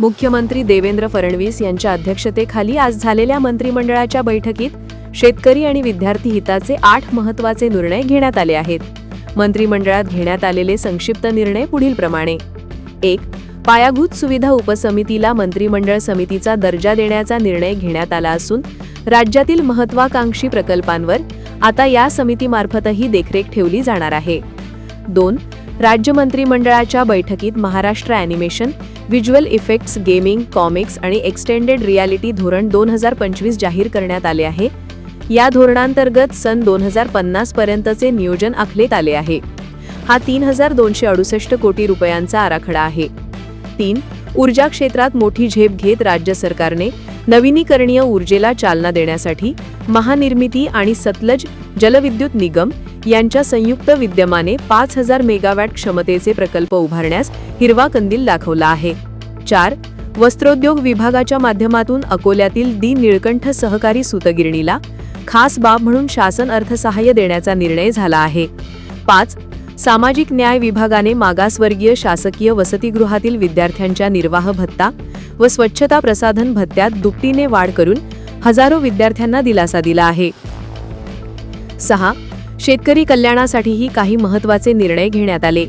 मुख्यमंत्री देवेंद्र फडणवीस यांच्या अध्यक्षतेखाली आज झालेल्या मंत्रिमंडळाच्या बैठकीत शेतकरी आणि विद्यार्थी हिताचे आठ महत्त्वाचे निर्णय घेण्यात आले आहेत. मंत्रिमंडळात घेण्यात आलेले संक्षिप्त निर्णय पुढीलप्रमाणे एक पायाभूत सुविधा उपसमितीला मंत्रिमंडळ समितीचा दर्जा देण्याचा निर्णय घेण्यात आला असून राज्यातील महत्वाकांक्षी प्रकल्पांवर आता या समितीमार्फतही देखरेख ठेवली जाणार आहे. दोन राज्य मंत्रिमंडळाच्या बैठकीत Maharashtra animation visual effects gaming comics आणि एक्सटेंडेड रियालिटी धोरण दोन हजार पंचवीस जाहीर करण्यात आले आहे. या धोरणांतर्गत सन दोन हजार पन्नास पर्यंतचे नियोजन आखलेत आले आहे. हा तीन हजार दोनशे अडुसष्ट कोटी रुपयांचा आराखडा आहे. तीन ऊर्जा क्षेत्रात मोठी झेप घेत राज्य सरकारने नवीनीकरणीय ऊर्जेला चालना देण्यासाठी महानिर्मिती आणि सतलज जलविद्युत निगम यांच्या संयुक्त विद्यमाने पाच हजार मेगावॅट क्षमतेचे प्रकल्प उभारण्यास हिरवा कंदील दाखवला आहे. चार वस्त्रोद्योग विभागाच्या माध्यमातून अकोल्यातील दि निळकंठ सहकारी सुतगिरणीला खास बाब म्हणून शासन अर्थसहाय्य देण्याचा निर्णय झाला आहे. पाच सामाजिक न्याय विभागाने मागासवर्गीय शासकीय वसतिगृहातील विद्यार्थ्यांच्या निर्वाह भत्ता व स्वच्छता प्रसाधन भत्त्यात दुपटीने वाढ करून हजारो विद्यार्थ्यांना दिलासा दिला आहे. सहा शेतकरी कल्याणासाठीही काही महत्त्वाचे निर्णय घेण्यात आले.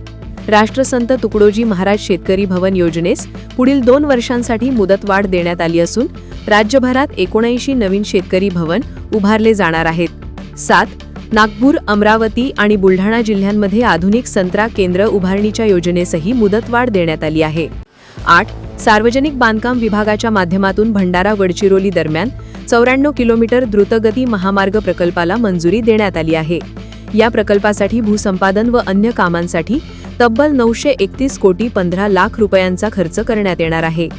राष्ट्रसंत तुकडोजी महाराज शेतकरी भवन योजनेस पुढील दोन वर्षांसाठी मुदतवाढ देण्यात आली असून राज्यभरात एकोणऐंशी नवीन शेतकरी भवन उभारले जाणार आहेत. सात नागपूर अमरावती आणि बुलढाणा जिल्ह्यांमध्ये आधुनिक संत्रा केंद्र उभारणीच्या योजनेसही मुदतवाढ देण्यात आली आहे. आठ सार्वजनिक बांधकाम विभागाच्या माध्यमातून भंडारा गडचिरोली दरम्यान चौऱ्याण्णव किलोमीटर द्रुतगती महामार्ग प्रकल्पाला मंजुरी देण्यात आली आहे. या प्रकल्पासाठी भूसंपादन व अन्य कामांसाठी तब्बल नऊशे एकतीस कोटी पंधरा लाख रुपयांचा खर्च करण्यात येणार आहे.